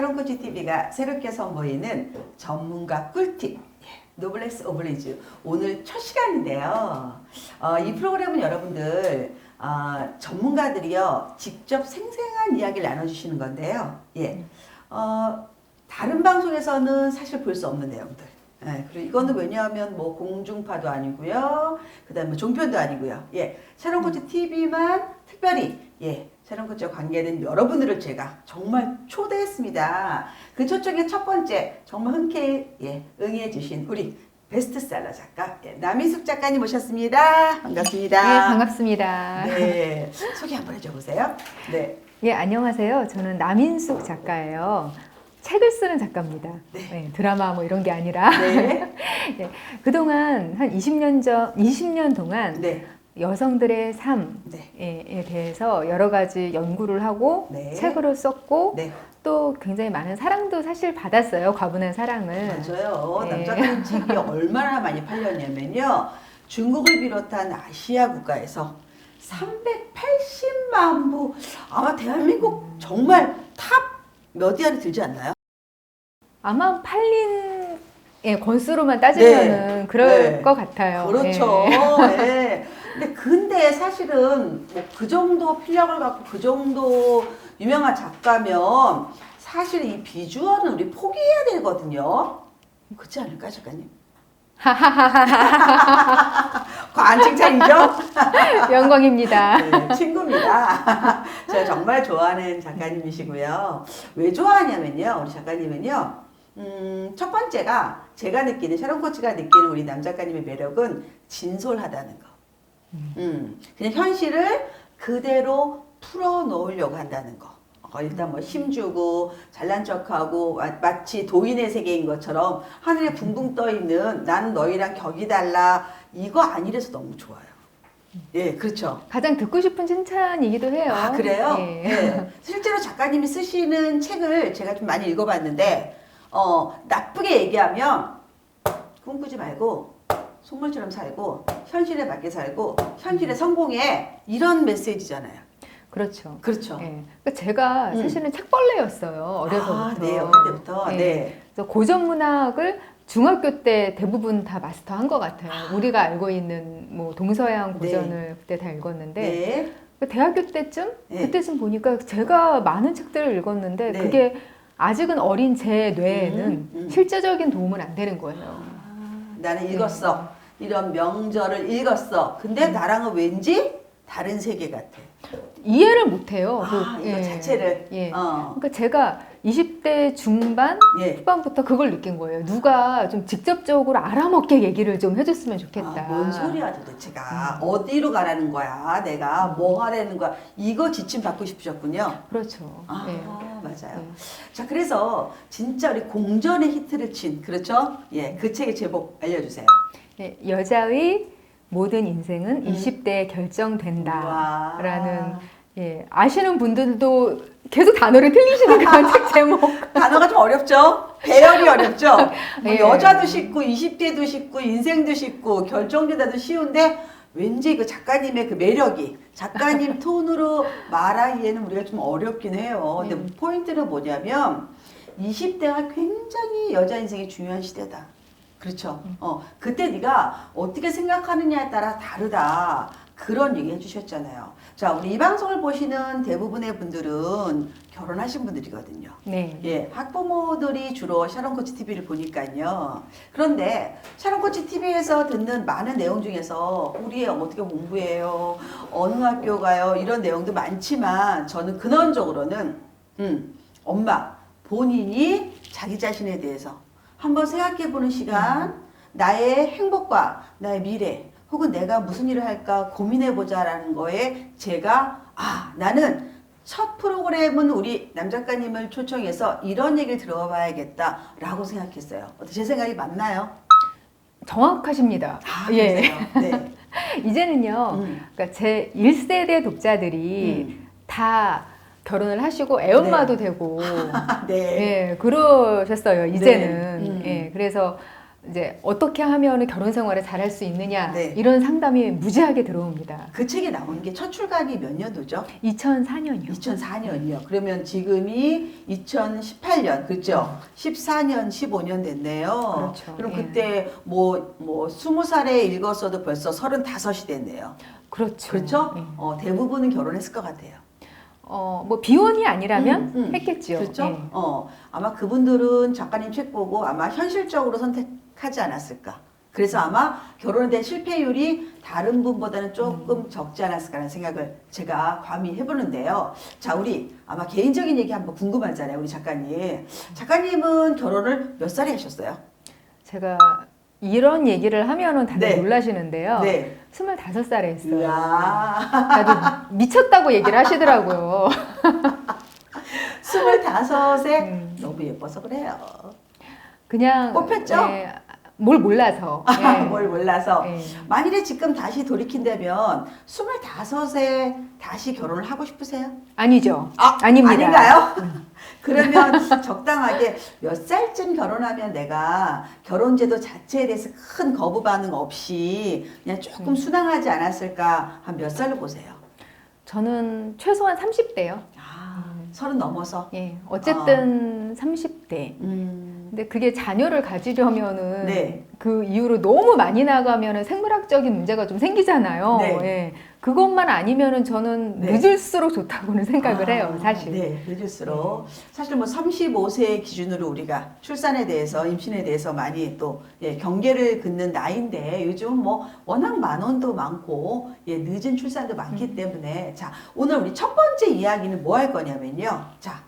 샤론코치 TV가 새롭게 선보이는 전문가 꿀팁 예, 노블레스 오블리주 오늘 첫 시간인데요. 어, 이 프로그램은 여러분들 어, 전문가들이요 직접 생생한 이야기를 나눠주시는 건데요. 예, 어, 다른 방송에서는 사실 볼 수 없는 내용들. 예, 그리고 이거는 왜냐하면 뭐 공중파도 아니고요. 그다음에 뭐 종편도 아니고요. 예, 샤론코치 TV만 특별히 예, 샤론코치와 관계된 여러분들을 제가 정말 초대했습니다. 그 초청의 첫 번째 정말 흔쾌히 예, 응해 주신 우리 베스트셀러 작가 예, 남희숙 작가님 모셨습니다. 반갑습니다. 네, 반갑습니다. 네, 소개 한번 해줘보세요. 네. 예, 안녕하세요. 저는 남인숙 작가예요. 책을 쓰는 작가입니다. 네, 드라마 뭐 이런 게 아니라 네. 예, 그동안 한 20년 전 20년 동안 네. 여성들의 삶에 네. 대해서 여러 가지 연구를 하고 네. 책으로 썼고 네. 또 굉장히 많은 사랑도 사실 받았어요. 과분한 사랑을. 맞아요. 네. 남자분 책이 얼마나 많이 팔렸냐면요. 중국을 비롯한 아시아 국가에서 380만 부 아마 대한민국 정말 탑 몇 위 안에 들지 않나요? 아마 팔린 예, 건수로만 따지면은 그럴 네. 것 같아요. 그렇죠. 예. 네. 근데 근데 사실은 뭐 그 정도 필력을 갖고 그 정도 유명한 작가면 사실 이 비주얼은 우리 포기해야 되거든요. 그렇지 않을까 작가님? 과한 칭찬이죠? 영광입니다. 네, 친구입니다. 제가 정말 좋아하는 작가님이시고요. 왜 좋아하냐면요. 우리 작가님은요. 음, 첫 번째가 제가 느끼는 샤론 코치가 느끼는 우리 남 작가님의 매력은 진솔하다는 거. 음, 그냥 현실을 그대로 풀어 놓으려고 한다는 거. 어, 일단 뭐 힘주고 잘난 척하고 마- 마치 도인의 세계인 것처럼 하늘에 붕붕 떠 있는 나는 너희랑 격이 달라 이거 아니래서 너무 좋아요. 예, 그렇죠. 가장 듣고 싶은 칭찬이기도 해요. 아, 그래요? 예. 네. 실제로 작가님이 쓰시는 책을 제가 좀 많이 읽어봤는데, 어, 나쁘게 얘기하면, 꿈꾸지 말고, 속물처럼 살고, 현실에 맞게 살고, 현실에 성공해. 이런 메시지잖아요. 그렇죠. 그렇죠. 예. 그러니까 제가 음. 사실은 책벌레였어요. 어려서부터. 아, 네, 어릴 때부터. 예. 네. 그래서 고전 문학을 중학교 때 대부분 다 마스터한 것 같아요. 우리가 알고 있는 뭐 동서양 고전을 그때 다 읽었는데 네. 그 대학교 때쯤 네. 그때쯤 보니까 제가 많은 책들을 읽었는데 네. 그게 아직은 어린 제 뇌에는 음, 음. 실제적인 도움은 안 되는 거예요. 아, 나는 읽었어. 이런 명절을 읽었어. 근데 나랑은 왠지 다른 세계 같아. 이해를 못 해요. 아, 이거 자체를. 예. 어. 그러니까 제가 20대 중반 예. 후반부터 그걸 느낀 거예요. 누가 좀 직접적으로 알아먹게 얘기를 좀 해줬으면 좋겠다. 아, 뭔 소리야 도대체가 어디로 가라는 거야 내가 뭐 하라는 거야 이거 지침 받고 싶으셨군요 그렇죠. 아 예. 맞아요 예. 자 그래서 진짜 우리 공전의 히트를 친 그렇죠 예 그 책의 제목 알려주세요 예, 여자의 모든 인생은 음. 20대에 결정된다. 와. 라는 예, 아시는 분들도 계속 단어를 틀리시는 그런 책 제목. 단어가 좀 어렵죠 배열이 어렵죠 뭐 예. 여자도 쉽고 20대도 쉽고 인생도 쉽고 결정되다도 쉬운데 왠지 그 작가님의 그 매력이 작가님 톤으로 말하기에는 우리가 좀 어렵긴 해요. 근데 음. 포인트는 뭐냐면 20대가 굉장히 여자 인생이 중요한 시대다. 그렇죠. 어, 그때 네가 어떻게 생각하느냐에 따라 다르다. 그런 얘기 해주셨잖아요. 자, 우리 이 방송을 보시는 대부분의 분들은 결혼하신 분들이거든요. 네. 예, 학부모들이 주로 샤론 코치 TV를 보니까요. 그런데 샤론 코치 TV에서 듣는 많은 내용 중에서 우리 애 어떻게 공부해요? 어느 학교 가요? 이런 내용도 많지만 저는 근원적으로는 음, 엄마 본인이 자기 자신에 대해서 한번 생각해 보는 시간, 나의 행복과 나의 미래, 혹은 내가 무슨 일을 할까 고민해 보자라는 거에 제가 아, 나는 첫 프로그램은 우리 남 작가님을 초청해서 이런 얘기를 들어봐야겠다라고 생각했어요. 제 생각이 맞나요? 정확하십니다. 아, 예. 네. 이제는요. 음. 그러니까 제 1세대 독자들이 음. 다 결혼을 하시고 애엄마도 되고 네. 예, 그러셨어요. 이제는. 음. 예, 그래서 이제 어떻게 하면 결혼 생활을 잘할 수 있느냐 네. 이런 상담이 무지하게 들어옵니다. 그 책이 나온 게 첫 출간이 몇 년도죠? 2004년이요. 2004년이요. 그러면 지금이 2018년, 그죠? 14년, 15년 됐네요. 그렇죠. 럼 예. 그때 뭐, 뭐, 20살에 읽었어도 벌써 35이 됐네요. 그렇죠. 그렇죠? 예. 어, 대부분은 결혼했을 것 같아요. 어, 뭐 비혼이 아니라면 음, 음. 했겠지요. 그렇죠? 예. 어, 아마 그분들은 작가님 책 보고 아마 현실적으로 선택하지 않았을까. 그래서 아마 결혼에 대한 실패율이 다른 분보다는 조금 음. 적지 않았을까라는 생각을 제가 감히 해보는데요. 자, 우리 아마 개인적인 얘기 한번 궁금하잖아요, 우리 작가님. 작가님은 결혼을 몇 살에 하셨어요? 제가 이런 얘기를 하면은 다들 네. 놀라시는데요. 네. 25살에 했어요. 다들 미쳤다고 얘기를 하시더라고요. 스물다섯에 음. 너무 예뻐서 그래요. 그냥 뽑혔죠? 예, 뭘 몰라서. 예. 뭘 몰라서. 예. 만일에 지금 다시 돌이킨다면 스물다섯에 다시 결혼을 하고 싶으세요? 아니죠. 아, 아닙니다. 아닌가요? 그러면 적당하게 몇 살쯤 결혼하면 내가 결혼제도 자체에 대해서 큰 거부 반응 없이 그냥 조금 음. 순항하지 않았을까 한 몇 살로 보세요? 저는 최소한 30대요. 아, 서른 넘어서. 예. 어쨌든 30대. 음, 근데 그게 자녀를 가지려면은 네. 그 이후로 너무 많이 나가면은 생물학적인 문제가 좀 생기잖아요. 네. 예. 그것만 아니면은 저는 네. 늦을수록 좋다고는 생각을 아, 해요, 사실. 네, 늦을수록 사실 뭐 35세 기준으로 우리가 출산에 대해서 임신에 대해서 많이 또 예, 경계를 긋는 나이인데 요즘 뭐 워낙 만원도 많고 예, 늦은 출산도 많기 음. 때문에 자 오늘 우리 첫 번째 이야기는 뭐 할 거냐면요. 자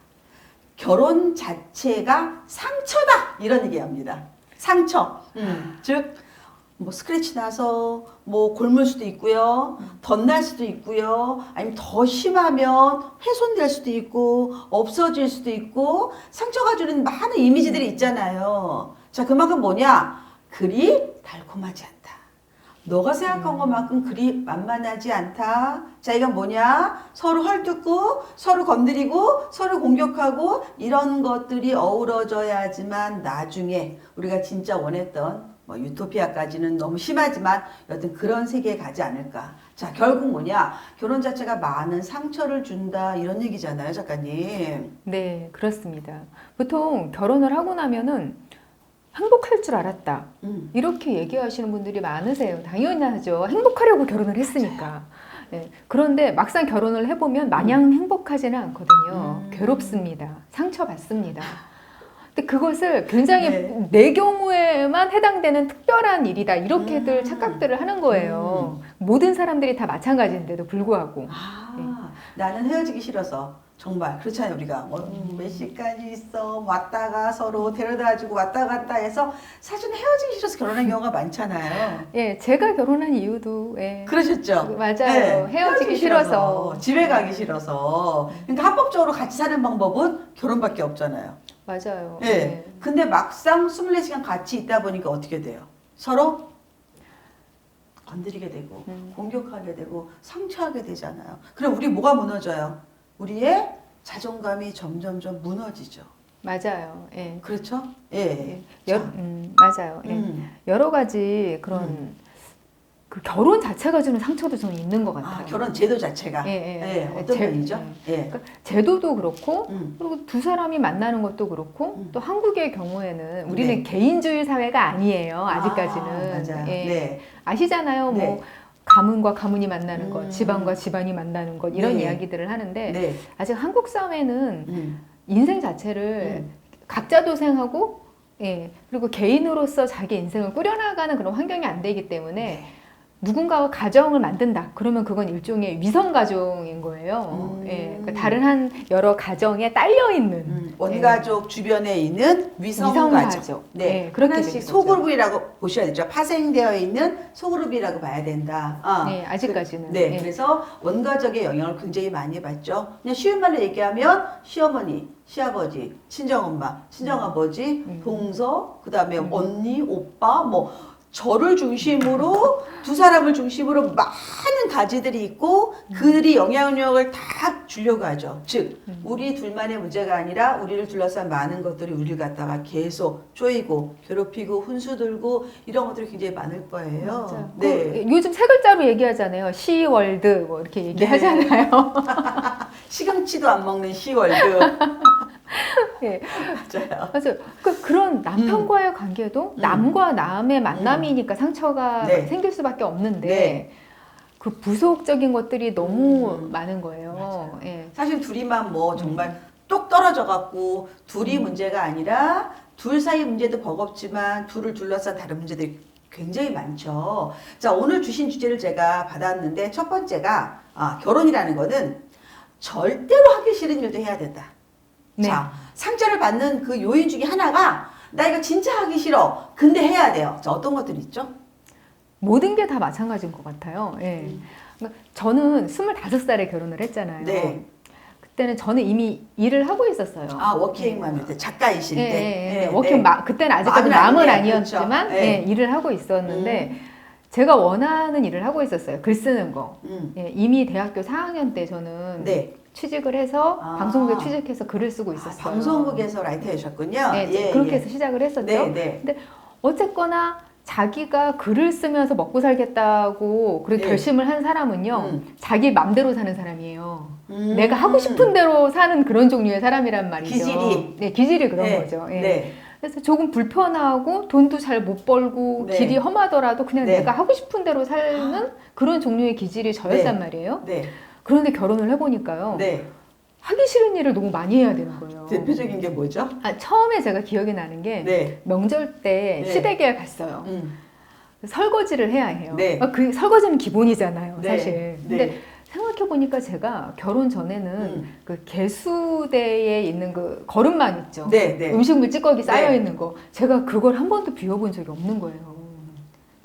결혼 자체가 상처다 이런 얘기 합니다. 상처, 음, 즉. 뭐 스크래치 나서 뭐 골물 수도 있고요. 덧날 수도 있고요. 아니면 더 심하면 훼손될 수도 있고 없어질 수도 있고 상처가 주는 많은 이미지들이 있잖아요. 자, 그만큼 뭐냐? 그리 달콤하지 않다. 너가 생각한 것만큼 그리 만만하지 않다. 자, 이건 뭐냐? 서로 헐뜯고, 서로 건드리고, 서로 공격하고, 이런 것들이 어우러져야지만 나중에 우리가 진짜 원했던 뭐 유토피아까지는 너무 심하지만 여튼 그런 세계에 가지 않을까. 자, 결국 뭐냐? 결혼 자체가 많은 상처를 준다. 이런 얘기잖아요, 작가님. 네, 그렇습니다. 보통 결혼을 하고 나면은 행복할 줄 알았다. 음. 이렇게 얘기하시는 분들이 많으세요. 당연히 하죠. 행복하려고 결혼을 했으니까. 네. 그런데 막상 결혼을 해보면 마냥 행복하지는 않거든요. 음. 괴롭습니다. 상처받습니다. 근데 그것을 굉장히 네. 내 경우에만 해당되는 특별한 일이다. 이렇게들 음. 착각들을 하는 거예요. 모든 사람들이 다 마찬가지인데도 불구하고. 아, 나는 헤어지기 싫어서. 정말 그렇잖아요 우리가 뭐, 음, 몇 시까지 있어 왔다가 서로 데려다주고 왔다 갔다 해서 사실 헤어지기 싫어서 결혼한 경우가 많잖아요. 예, 제가 결혼한 이유도 예. 그러셨죠? 맞아요. 네, 헤어지기 싫어서. 집에 가기 싫어서 그러니까 합법적으로 같이 사는 방법은 결혼밖에 없잖아요. 맞아요. 예. 예. 근데 막상 24시간 같이 있다 보니까 어떻게 돼요? 서로 건드리게 되고 음. 공격하게 되고 상처하게 되잖아요. 그럼 우리 뭐가 무너져요? 우리의 자존감이 점점점 무너지죠. 맞아요. 예. 그렇죠? 예. 여, 자, 음, 맞아요. 예. 음. 여러 가지 그런 음. 그 결혼 자체가 주는 상처도 좀 있는 것 같아요. 아, 결혼 제도 자체가 예, 예, 예, 예. 어떤 제- 면이죠? 예. 그러니까 제도도 그렇고 음. 그리고 두 사람이 만나는 것도 그렇고 음. 또 한국의 경우에는 우리는 네. 개인주의 사회가 아니에요. 아직까지는. 아, 맞아요. 예. 네. 아시잖아요. 네. 뭐 가문과 가문이 만나는 것, 음. 집안과 집안이 만나는 것 이런 네. 이야기들을 하는데 네. 아직 한국 사회는 음. 인생 자체를 음. 각자 도생하고 예 그리고 개인으로서 자기 인생을 꾸려나가는 그런 환경이 안 되기 때문에 누군가가 가정을 만든다 그러면 그건 일종의 위성 가정인 거예요. 음. 예 그러니까 다른 한 여러 가정에 딸려 있는 음, 원가족 주변에 있는 위성, 위성 가족. 가족. 네, 네, 그렇게 하나씩 된 거죠. 소그룹이라고 보셔야 되죠. 파생되어 있는 소그룹이라고 봐야 된다. 아, 네 아직까지는 네, 예. 그래서 원가족의 영향을 굉장히 많이 받죠. 그냥 쉬운 말로 얘기하면 시어머니, 시아버지, 친정엄마, 친정아버지, 음. 동서, 그다음에 음. 언니, 오빠, 뭐 저를 중심으로 두 사람을 중심으로 많은 가지들이 있고 그들이 영향력을 다 주려고 하죠. 즉 음. 우리 둘만의 문제가 아니라 우리를 둘러싼 많은 것들이 우리를 갖다가 계속 쪼이고 괴롭히고 훈수 들고 이런 것들이 굉장히 많을 거예요. 맞아요. 네. 그 요즘 세 글자로 얘기하잖아요. 시월드 뭐 이렇게 네. 얘기하잖아요. 시금치도 안 먹는 시월드. 예. 맞아요. 맞아요. 그 그런 남편과의 관계도 음. 남과 남의 만남이니까 상처가 네. 생길 수밖에 없는데 네. 그 부속적인 것들이 너무 음. 많은 거예요. 예. 사실 둘이만 뭐 정말 똑 떨어져 갖고 둘이 음. 문제가 아니라 둘 사이 문제도 버겁지만 둘을 둘러싼 다른 문제들이 굉장히 많죠. 자, 오늘 주신 주제를 제가 받았는데 첫 번째가 아, 결혼이라는 거는 절대로 하기 싫은 일도 해야 된다. 네. 자, 상처를 받는 그 요인 중에 하나가 나 이거 진짜 하기 싫어. 근데 해야 돼요. 자, 어떤 것들이 있죠? 모든 게 다 마찬가지인 것 같아요. 예. 그러니까 저는 25살에 결혼을 했잖아요. 네. 그때는 저는 이미 일을 하고 있었어요. 아, 워킹맘일 때, 작가이실 예, 때. 예, 예. 네, 워킹 네. 마, 그때는 아직까지 마음은 아니에요. 아니었지만 그렇죠. 예. 예, 일을 하고 있었는데 제가 원하는 일을 하고 있었어요. 글 쓰는 거. 음. 예, 이미 대학교 4학년 때 저는 네. 취직을 해서 아. 방송국에 취직해서 글을 쓰고 아, 있었어요. 방송국에서 라이터이셨군요. 네, 예, 그렇게 예. 해서 시작을 했었죠. 네, 네. 어쨌거나 자기가 글을 쓰면서 먹고 살겠다고 그렇게 네. 결심을 한 사람은요. 음. 자기 맘대로 사는 사람이에요. 음. 내가 하고 싶은 대로 사는 그런 종류의 사람이란 말이죠. 기질이. 네, 기질이 그런 네, 거죠. 예. 네. 그래서 조금 불편하고 돈도 잘 못 벌고 네. 길이 험하더라도 그냥 네. 내가 하고 싶은 대로 살는 그런 종류의 기질이 저였단 말이에요. 네. 그런데 결혼을 해보니까요. 네. 하기 싫은 일을 너무 많이 해야 되는 거예요. 대표적인 게 뭐죠? 아, 처음에 제가 기억이 나는 게 네. 명절 때 네. 시댁에 갔어요. 음. 설거지를 해야 해요. 네. 아, 그 설거지는 기본이잖아요, 네. 사실. 근데 네. 생각해 보니까 제가 결혼 전에는 음. 그 개수대에 있는 그 거름망 있죠. 네, 네. 음식물 찌꺼기 쌓여 네. 있는 거. 제가 그걸 한 번도 비워본 적이 없는 거예요.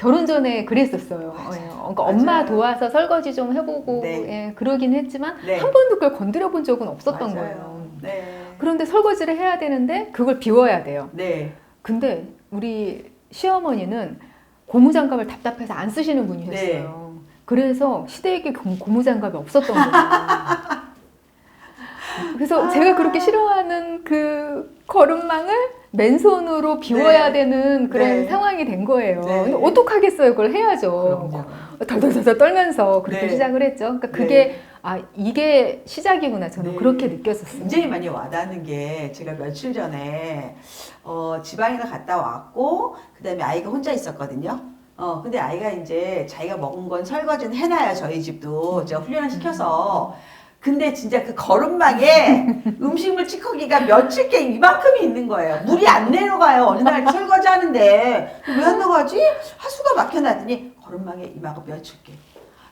결혼 전에 그랬었어요. 맞아요. 예. 그러니까 엄마 맞아요. 도와서 설거지 좀 해보고 네. 예, 그러긴 했지만 네. 한 번도 그걸 건드려 본 적은 없었던 맞아요. 거예요. 네. 그런데 설거지를 해야 되는데 그걸 비워야 돼요. 네. 근데 우리 시어머니는 고무장갑을 답답해서 안 쓰시는 분이셨어요. 그래서 시댁에 고- 고무장갑이 없었던 거예요. 그래서 아. 제가 그렇게 싫어하는 그 거름망을 맨손으로 비워야 네. 되는 그런 네. 상황이 된 거예요. 네. 근데 어떡하겠어요? 그걸 해야죠. 그럼요. 덜덜덜덜 떨면서 그렇게 네. 시작을 했죠. 그러니까 그게 아 이게 시작이구나 저는 네. 그렇게 느꼈었어요. 굉장히 많이 와닿는 게 제가 며칠 전에 어, 지방에를 갔다 왔고 그다음에 아이가 혼자 있었거든요. 어 근데 아이가 이제 자기가 먹은 건 설거지는 해놔요 저희 집도 제가 훈련을 시켜서 근데 진짜 그 거름망에 음식물 찌꺼기가 며칠 개 이만큼이 있는 거예요. 물이 안 내려가요. 어느 날 설거지 하는데 왜 안 나가지? 하수가 막혀놨더니 거름망에 이만큼 며칠 개.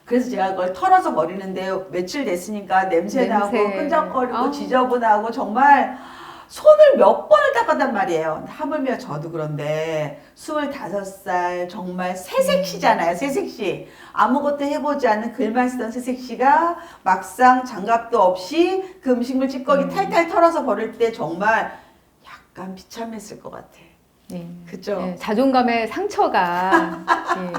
그래서 제가 그걸 털어서 버리는데 며칠 됐으니까 냄새, 나고 냄새. 끈적거리고 아. 지저분하고 정말 손을 몇 번을 닦았단 말이에요. 하물며 저도 그런데 25살 정말 새색시잖아요. 새색시. 아무것도 해보지 않는 글만 쓰던 새색시가 막상 장갑도 없이 그 음식물 찌꺼기 음. 탈탈 털어서 버릴 때 정말 약간 비참했을 것 같아. 예. 그죠? 예, 자존감의 상처가 예.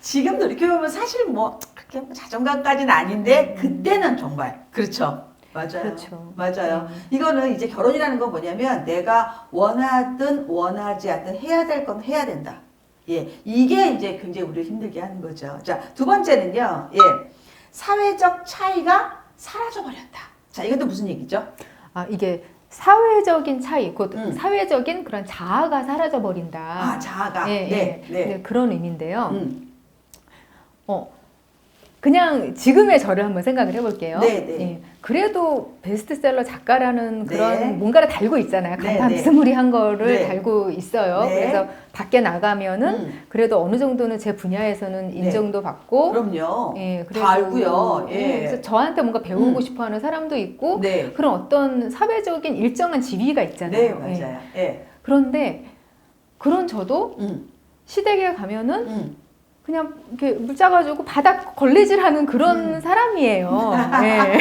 지금 돌이켜보면 사실 뭐 그렇게 뭐 자존감까지는 아닌데 그때는 정말 그렇죠. 맞아요. 그렇죠. 맞아요. 음. 이거는 이제 결혼이라는 건 뭐냐면 내가 원하든 원하지 않든 해야 될 건 해야 된다. 예, 이게 이제 굉장히 우리를 힘들게 하는 거죠. 자, 두 번째는요. 예, 사회적 차이가 사라져 버렸다. 자, 이것도 무슨 얘기죠? 아 이게 사회적인 차이, 곧 음. 사회적인 그런 자아가 사라져 버린다. 아, 자아가. 예, 네, 예. 네. 네, 그런 의미인데요. 음, 어, 그냥 지금의 저를 한번 생각을 해 볼게요. 네, 네. 예, 그래도 베스트셀러 작가라는 그런 네. 뭔가를 달고 있잖아요. 네, 간탐스무리한 거를 네. 달고 있어요. 네. 그래서 밖에 나가면은 음, 그래도 어느 정도는 제 분야에서는 네. 인정도 받고 그럼요. 예, 다 알고요. 예. 그래서 저한테 뭔가 배우고 음. 싶어하는 사람도 있고 네, 그런 어떤 사회적인 일정한 지위가 있잖아요. 네, 예. 맞아요. 예, 그런데 그런 저도 음, 시댁에 가면은 음, 그냥 이렇게 물짜 가지고 바닥 걸레질하는 그런 음. 사람이에요. 예.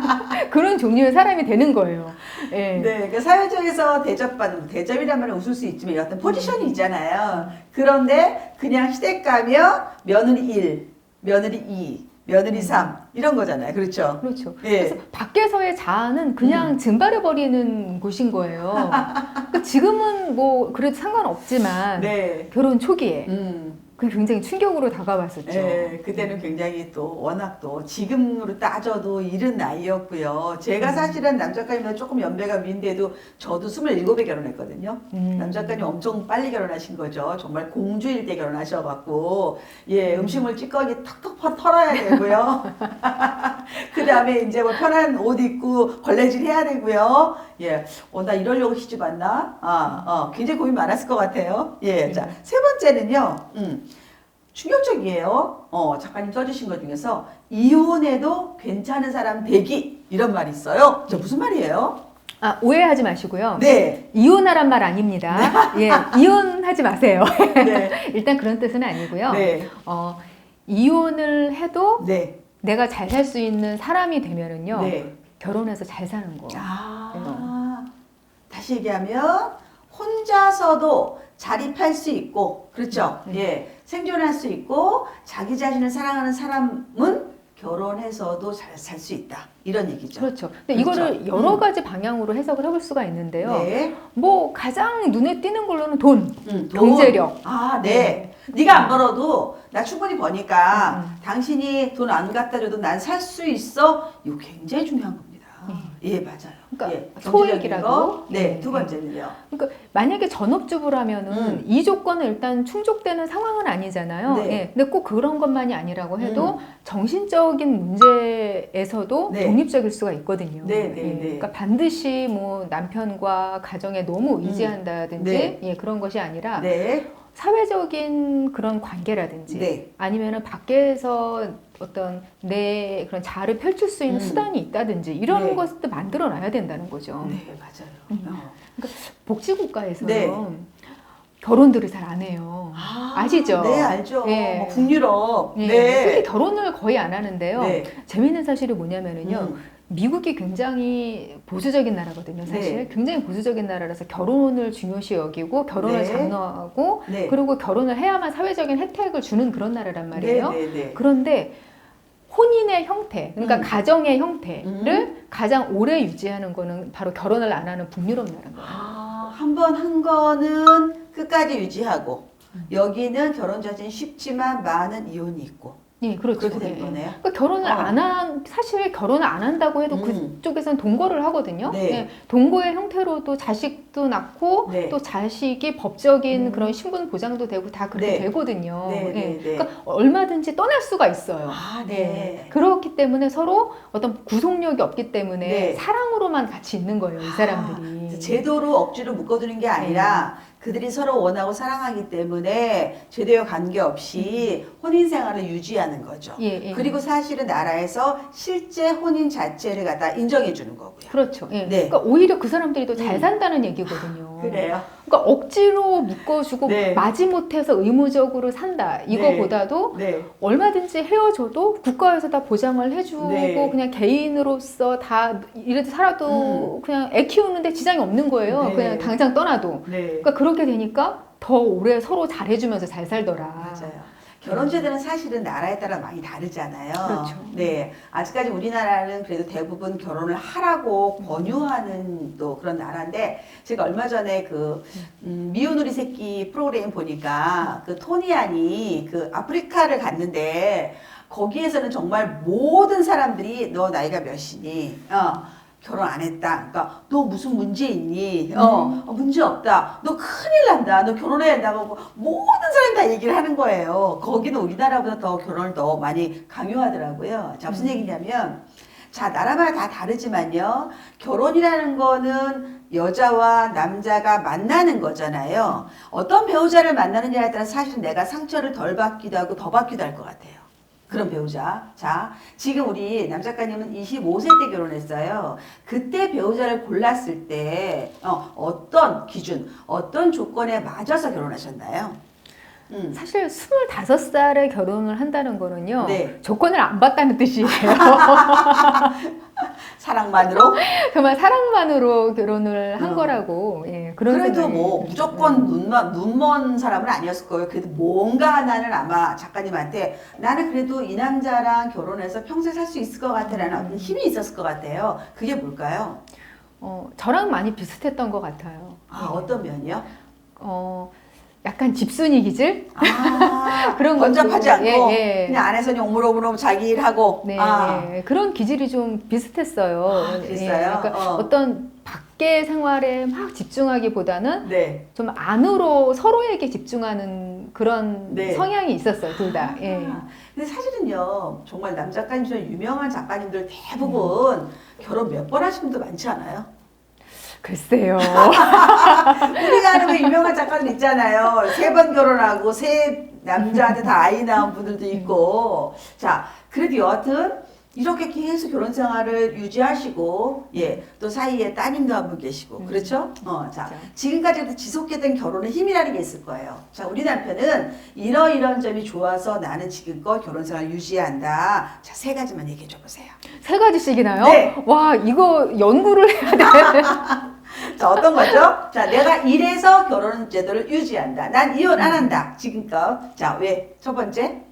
그런 종류의 사람이 되는 거예요. 예. 네, 그 사회적에서 대접받는 대접이란 말은 웃을 수 있지만 어떤 포지션이 있잖아요. 그런데 그냥 시댁 가면 며느리 1, 며느리 2, 며느리 3 이런 거잖아요. 그렇죠? 그렇죠. 예. 그래서 밖에서의 자아는 그냥 음. 증발해 버리는 곳인 거예요. 그러니까 지금은 뭐 그래도 상관없지만 네. 결혼 초기에 음. 그게 굉장히 충격으로 다가왔었죠. 예, 그때는 굉장히 또 워낙 또 지금으로 따져도 이른 나이였고요. 제가 음. 사실은 남 작가님보다 조금 연배가 위인데도 저도 27에 결혼했거든요. 음. 남 작가님 엄청 빨리 결혼하신 거죠. 정말 공주일 때 결혼하셔갖고 예 음식물 찌꺼기 턱턱 퍼- 털어야 되고요. 그 다음에 이제 뭐 편한 옷 입고 걸레질 해야 되고요. 예, 어 나 이러려고 시집 왔나? 아, 어 굉장히 고민 많았을 것 같아요. 예, 자 세 번째는요. 음. 충격적이에요. 어, 작가님 써주신 것 중에서 이혼해도 괜찮은 사람 대기 이런 말이 있어요. 저 무슨 말이에요? 아 오해하지 마시고요. 네, 이혼하란 말 아닙니다. 예, 이혼하지 마세요. 네, 일단 그런 뜻은 아니고요. 네, 어, 이혼을 해도 네, 내가 잘 살 수 있는 사람이 되면은요. 네. 결혼해서 잘 사는 거. 아, 다시 얘기하면 혼자서도 자립할 수 있고, 그렇죠? 음. 예, 생존할 수 있고, 자기 자신을 사랑하는 사람은 결혼해서도 잘 살 수 있다. 이런 얘기죠. 그렇죠. 근데 그렇죠. 이거를 여러 음. 가지 방향으로 해석을 해볼 수가 있는데요. 네. 뭐 가장 눈에 띄는 걸로는 돈, 음, 돈. 경제력. 아, 네. 네가 안 벌어도 나 충분히 버니까 음. 당신이 돈 안 갖다 줘도 난 살 수 있어. 이거 굉장히 중요한 겁니다. 예, 맞아요. 그러니까 예, 거. 네, 예, 두 번째는요. 그러니까 만약에 전업주부라면은 음. 이 조건은 일단 충족되는 상황은 아니잖아요. 네. 예. 근데 꼭 그런 것만이 아니라고 해도 음. 정신적인 문제에서도 네. 독립적일 수가 있거든요. 네, 네, 예. 네. 그러니까 반드시 뭐 남편과 가정에 너무 의지한다든지 네. 예, 그런 것이 아니라 네. 사회적인 그런 관계라든지 네. 아니면은 밖에서 어떤 내 그런 자아를 펼칠 수 있는 음. 수단이 있다든지 이런 네. 것도 만들어 놔야 된다는 거죠. 네, 맞아요. 음. 어. 복지국가에서는 네. 결혼들을 잘 안 해요. 아, 아시죠? 네, 알죠. 예. 뭐 북유럽. 예, 네. 특히 결혼을 거의 안 하는데요. 네. 재미있는 사실이 뭐냐면은요. 음. 미국이 굉장히 보수적인 나라거든요, 사실. 네. 굉장히 보수적인 나라라서 결혼을 중요시 여기고 결혼을 네. 장려하고 네. 그리고 결혼을 해야만 사회적인 혜택을 주는 그런 나라란 말이에요. 네, 네, 네. 그런데 혼인의 형태, 그러니까 음. 가정의 형태를 음. 가장 오래 유지하는 거는 바로 결혼을 안 하는 북유럽 나라인 거예요. 아, 한번 한 거는 끝까지 유지하고 음. 여기는 결혼 자체는 쉽지만 많은 이혼이 있고 예, 그렇죠. 그렇게 된 예. 거네요. 그러니까 결혼을 어. 안 한, 사실 결혼을 안 한다고 해도 음. 그쪽에서는 동거를 하거든요. 네. 예, 동거의 형태로도 자식도 낳고 네. 또 자식이 법적인 음. 그런 신분 보장도 되고 다 그렇게 네. 되거든요. 네, 예. 네, 네. 그러니까 얼마든지 떠날 수가 있어요. 아, 예. 네. 그렇기 때문에 서로 어떤 구속력이 없기 때문에 네. 사랑으로만 같이 있는 거예요, 이 사람들이. 그래서 제도로 억지로 묶어두는 게 아니라 그들이 서로 원하고 사랑하기 때문에 제도와 관계없이 혼인 생활을 유지하는 거죠. 예, 예. 그리고 사실은 나라에서 실제 혼인 자체를 갖다 인정해 주는 거고요. 그렇죠. 예. 네. 그러니까 오히려 그 사람들이 더잘 음. 산다는 얘기거든요. 그래요. 그러니까 억지로 묶어주고 네. 마지못해서 의무적으로 산다 이거보다도 네. 얼마든지 헤어져도 국가에서 다 보장을 해주고 네. 그냥 개인으로서 다 이래도 살아도 그냥 애 키우는데 지장이 없는 거예요. 음. 네. 그냥 당장 떠나도. 네. 그러니까 그렇 게 되니까 더 오래 서로 잘해주면서 잘 살더라. 맞아요. 결혼 제도는 사실은 나라에 따라 많이 다르잖아요. 그렇죠. 네. 아직까지 우리나라는 그래도 대부분 결혼을 하라고 권유하는 또 그런 나라인데 제가 얼마 전에 그 음, 미운 우리 새끼 프로그램 보니까 그 토니안이 그 아프리카를 갔는데 거기에서는 정말 모든 사람들이 너 나이가 몇이니? 어. 결혼 안 했다. 그러니까 너 무슨 문제 있니? 어, 어, 문제 없다. 너 큰일 난다. 너 결혼해야 된다고 모든 사람이 다 얘기를 하는 거예요. 거기는 우리나라보다 더 결혼을 더 많이 강요하더라고요. 자, 무슨 음. 얘기냐면 자, 나라마다 다 다르지만요. 결혼이라는 거는 여자와 남자가 만나는 거잖아요. 어떤 배우자를 만나느냐에 따라 사실 내가 상처를 덜 받기도 하고 더 받기도 할 것 같아요. 그런 배우자. 자, 지금 우리 남 작가님은 25세 때 결혼했어요. 그때 배우자를 골랐을 때, 어, 어떤 기준, 어떤 조건에 맞아서 결혼하셨나요? 음. 사실 25살에 결혼을 한다는 거는요. 네. 조건을 안 받다는 뜻이에요. 사랑만으로 정말 사랑만으로 결혼을 한 어. 거라고. 예, 그런 그래도 뭐. 무조건 눈먼 눈먼 사람은 아니었을 거예요. 그래도 뭔가 하나는 아마 작가님한테 나는 그래도 이 남자랑 결혼해서 평생 살 수 있을 것 같아라는 어떤 힘이 있었을 것 같아요. 그게 뭘까요? 어, 저랑 많이 비슷했던 것 같아요. 아 예. 어떤 면이요? 어, 약간 집순이 기질? 아 그런 번잡하지 것도, 않고 예, 예. 그냥 안에서 그냥 오물오물오물 자기 일하고 네, 아, 네. 그런 기질이 좀 비슷했어요. 아, 그랬어요? 그러니까 어. 어. 떤 밖의 생활에 막 집중하기보다는 네. 좀 안으로 서로에게 집중하는 그런 네. 성향이 있었어요, 둘 다. 예. 아, 근데 사실은요 정말 남 작가님처럼 유명한 작가님들 대부분 결혼 몇 번 하신 분도 많지 않아요? 글쎄요. 우리가 아는 그 유명한 작가들 있잖아요. 세 번 결혼하고 세 남자한테 다 아이 낳은 분들도 있고. 자, 그래도 여하튼 이렇게 계속 결혼 생활을 유지하시고, 예, 또 사이에 따님도 한 분 계시고, 음. 그렇죠? 어, 자, 그렇죠. 지금까지도 지속했던 결혼의 힘이라는 게 있을 거예요. 자, 우리 남편은 이러이런 점이 좋아서 나는 지금껏 결혼 생활 유지한다. 자, 세 가지만 얘기해 줘 보세요. 세 가지씩이나요? 네. 와, 이거 연구를 해야 돼. 자, 어떤 거죠? 자, 내가 이래서 결혼 제도를 유지한다. 난 이혼 안 한다. 지금껏. 자, 왜? 첫 번째.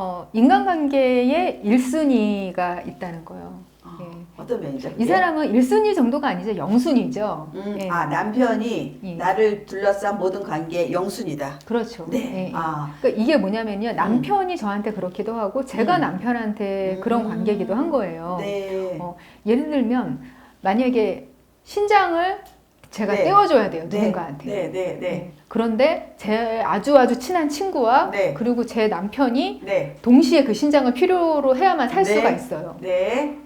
어, 인간관계에 1순위가 있다는 거예요. 어, 예. 어떤 면이죠? 이? 사람은 1순위 정도가 아니죠. 0순위죠. 음, 예. 아, 남편이 예. 나를 둘러싼 모든 관계의 영순이다. 그렇죠. 네. 예. 아, 그러니까 이게 뭐냐면요. 남편이 저한테 그렇기도 하고 제가 음. 남편한테 음. 그런 관계이기도 한 거예요. 네. 어, 예를 들면 만약에 신장을 제가 네. 떼어줘야 돼요. 네. 누군가한테. 네, 네, 네. 네. 그런데 제 아주 아주 친한 친구와 네. 그리고 제 남편이 네. 동시에 그 신장을 필요로 해야만 살 네. 수가 있어요. 네.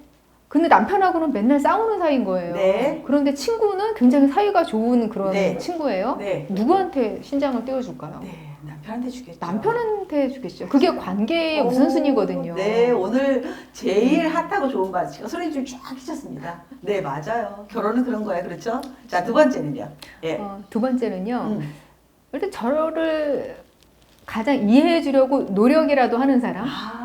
근데 남편하고는 맨날 싸우는 사이인 거예요. 네. 그런데 친구는 굉장히 사이가 좋은 그런 네. 친구예요. 네. 누구한테 신장을 떼어줄까요? 네. 남편한테 주겠죠. 남편한테 주겠죠. 그게 관계의 우선순위거든요. 오, 네, 오늘 제일 핫하고 좋은 바지가 소리 좀 쫙 끼쳤습니다. 네, 맞아요. 결혼은 그런 거예요. 그렇죠? 자, 두 번째는요. 예. 어, 두 번째는요. 음. 일단 저를 가장 이해해 주려고 노력이라도 하는 사람. 아.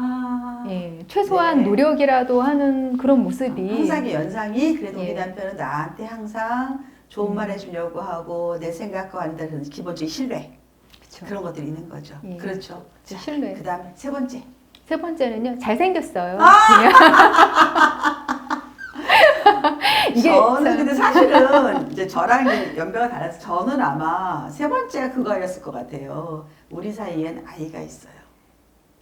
예, 최소한 네. 노력이라도 하는 그런 모습이 항상의 연상이 그래도 우리 예. 남편은 나한테 항상 좋은 음. 말 해주려고 하고 내 생각과 한다는 기본적인 신뢰 그쵸. 그런 것들이 있는 거죠. 예. 그렇죠. 그 신뢰. 그 다음에 세 번째. 세 번째는요. 잘생겼어요. 이게 저는 참- 근데 사실은 이제 저랑 연배가 달라서 저는 아마 세 번째가 그거였을 것 같아요. 우리 사이엔 아이가 있어요.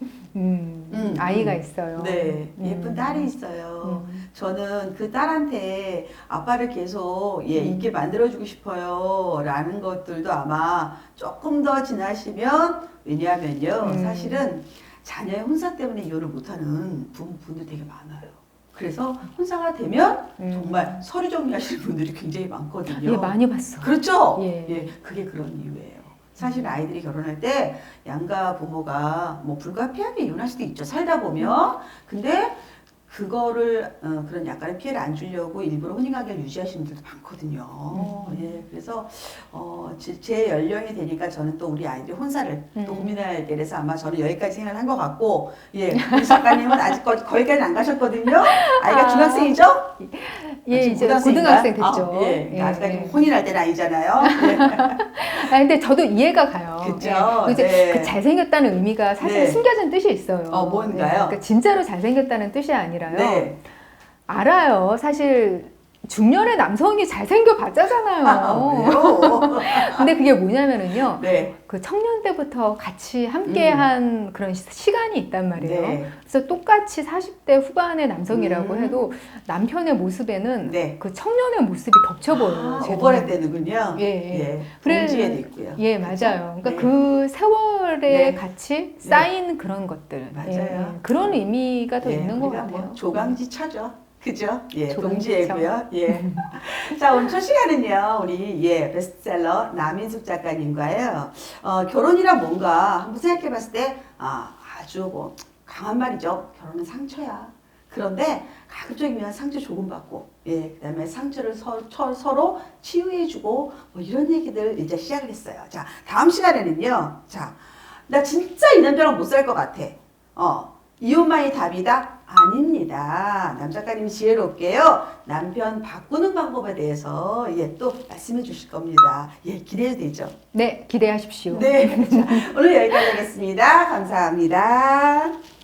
음, 음, 아이가 음. 있어요. 네, 음. 예쁜 딸이 있어요. 음. 저는 그 딸한테 아빠를 계속 예, 음. 있게 만들어주고 싶어요. 라는 것들도 아마 조금 더 지나시면, 왜냐하면요, 음. 사실은 자녀의 혼사 때문에 이혼을 못하는 부부분들 되게 많아요. 그래서 혼사가 되면 음. 정말 서류 정리하시는 분들이 굉장히 많거든요. 예, 많이 봤어. 그렇죠? 예. 그게 그런 이유예요. 사실 아이들이 결혼할 때 양가 부모가 뭐 불가피하게 이혼할 수도 있죠. 살다 보면. 근데 그거를 어, 그런 약간의 피해를 안 주려고 일부러 혼인관계를 유지하시는 분들도 많거든요. 음. 예, 그래서 어, 제, 제 연령이 되니까 저는 또 우리 아이들 혼사를 또 음. 고민해야 돼서 아마 저는 여기까지 생각을 한 것 같고, 예, 우리 작가님은 아직 거, 거기까지 안 가셨거든요. 아이가 아. 중학생이죠? 예, 이제? 고등학생 됐죠. 아, 예, 예, 아직까지 예. 혼인할 때는 아니잖아요. 예. 아 근데 저도 이해가 가요. 그쵸? 예. 네. 그 잘생겼다는 의미가 사실 네. 숨겨진 뜻이 있어요. 어, 뭔가요? 예, 그러니까 진짜로 잘생겼다는 뜻이 아니라요. 네. 알아요. 사실 중년의 남성이 잘생겨 봤자잖아요. 아? 근데 그게 뭐냐면은요. 네. 그 청년 때부터 같이 함께한 그런 시- 시간이 있단 말이에요. 음. 네. 그래서 똑같이 40대 후반의 남성이라고 음. 해도 남편의 모습에는 네. 그 청년의 모습이 겹쳐 보여요. 아, 제 오버랩. 되는군요. 예, 예. 예. 그래- 동지에도 있고요. 예? 맞아요. 그러니까 네. 그 세월에 네. 같이 쌓인 그런 것들. 맞아요. 예, 그런 의미가 더 예, 있는 것 우리가 같아요. 뭐 조강지 쳐죠. 그죠? 예, 동지애고요. 예. 자, 오늘 첫 시간은요, 우리, 예, 베스트셀러 남인숙 작가님과요, 어, 결혼이란 뭔가 한번 생각해 봤을 때, 아, 아주 뭐, 강한 말이죠. 결혼은 상처야. 그런데 가급적이면 상처 조금 받고, 예, 그 다음에 상처를 서, 서, 서로 치유해주고, 뭐 이런 얘기들 이제 시작을 했어요. 자, 다음 시간에는요, 자, 나 진짜 이 남자랑 못 살 것 같아. 어, 이혼만이 답이다? 아닙니다. 남 작가님 지혜롭게요. 남편 바꾸는 방법에 대해서 예, 또 말씀해 주실 겁니다. 예, 기대해도 되죠? 네, 기대하십시오. 네. 자, 오늘 여기까지 하겠습니다. 감사합니다.